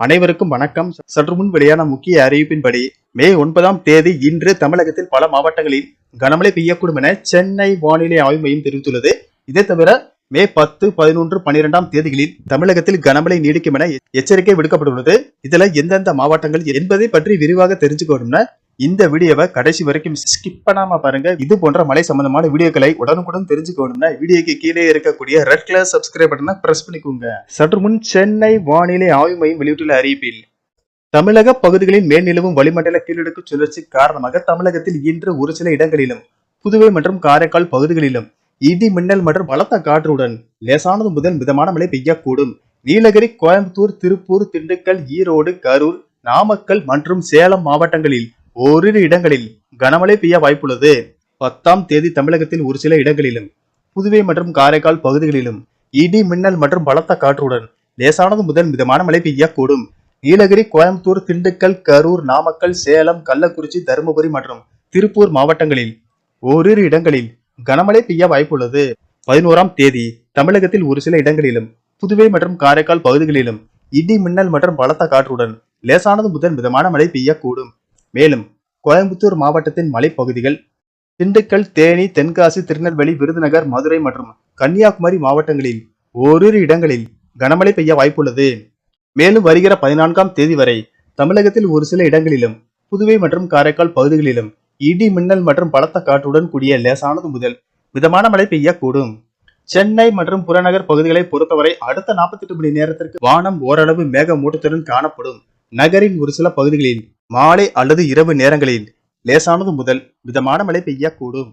அனைவருக்கும் வணக்கம். சற்று முன் வெளியான முக்கிய அறிவிப்பின்படி மே ஒன்பதாம் தேதி இன்று தமிழகத்தில் பல மாவட்டங்களில் கனமழை பெய்யக்கூடும் என சென்னை வானிலை ஆய்வு மையம் தெரிவித்துள்ளது. இதை தவிர மே பத்து பதினொன்று பனிரெண்டாம் தேதிகளில் தமிழகத்தில் கனமழை நீடிக்கும் என எச்சரிக்கை விடுக்கப்பட்டுள்ளது. இதுல எந்தெந்த மாவட்டங்கள் என்பதை பற்றி விரிவாக தெரிஞ்சுக்கணும்னா இந்த வீடியோவை கடைசி வரைக்கும் ஸ்கிப் பண்ணாம பாருங்க. இது போன்ற மலை சம்பந்தமான வீடியோக்களை உடனுக்குடன் தெரிஞ்சுக்கணும்னா வீடியோக்கு கீழே இருக்கக்கூடிய ரெட் கலர் சப்ஸ்கிரைப் பட்டனை பிரஸ் பண்ணிக்கோங்க. சற்று முன் சென்னை வானிலை ஆய்வு மையம் வெளியிட்டுள்ள அறிவிப்பில் தமிழக பகுதிகளின் மேல் நிலவும் வளிமண்டல கீழடுக்கு சுழற்சி காரணமாக தமிழகத்தில் இன்று ஒரு சில இடங்களிலும் புதுவை மற்றும் காரைக்கால் பகுதிகளிலும் இடி மின்னல் மற்றும் பலத்த காற்றுடன் லேசானது முதல் மிதமான மழை பெய்யக்கூடும். நீலகிரி கோயம்புத்தூர் திருப்பூர் திண்டுக்கல் ஈரோடு கரூர் நாமக்கல் மற்றும் சேலம் மாவட்டங்களில் ஓரிரு இடங்களில் கனமழை பெய்ய வாய்ப்புள்ளது. பத்தாம் தேதி தமிழகத்தில் ஒரு சில இடங்களிலும் புதுவை மற்றும் காரைக்கால் பகுதிகளிலும் இடி மின்னல் மற்றும் பலத்த காற்றுடன் லேசானது முதல் மிதமான மழை பெய்யக்கூடும். நீலகிரி கோயம்புத்தூர் திண்டுக்கல் கரூர் நாமக்கல் சேலம் கள்ளக்குறிச்சி தருமபுரி மற்றும் திருப்பூர் மாவட்டங்களில் ஓரிரு இடங்களில் கனமழை பெய்ய வாய்ப்புள்ளது. பதினோராம் தேதி தமிழகத்தில் ஒரு சில இடங்களிலும் புதுவை மற்றும் காரைக்கால் பகுதிகளிலும் இடி மின்னல் மற்றும் பலத்த காற்றுடன் லேசானது முதல் மிதமான மழை பெய்யக்கூடும். மேலும் கோயம்புத்தூர் மாவட்டத்தின் மலைப்பகுதிகள் திண்டுக்கல் தேனி தென்காசி திருநெல்வேலி விருதுநகர் மதுரை மற்றும் கன்னியாகுமரி மாவட்டங்களில் ஓரிரு இடங்களில் கனமழை பெய்ய வாய்ப்புள்ளது. மேலும் வருகிற பதினான்காம் தேதி வரை தமிழகத்தில் ஒரு சில இடங்களிலும் புதுவை மற்றும் காரைக்கால் பகுதிகளிலும் இடி மின்னல் மற்றும் பலத்த காற்றுடன் கூடிய லேசானது முதல் மிதமான மழை பெய்யக்கூடும். சென்னை மற்றும் புறநகர் பகுதிகளை பொறுத்தவரை அடுத்த 48 மணி நேரத்திற்கு வானம் ஓரளவு மேகமூட்டத்துடன் காணப்படும். நகரின் ஒரு சில பகுதிகளில் மாலை அல்லது இரவு நேரங்களில் லேசானது முதல் மிதமான மழை பெய்யக்கூடும்.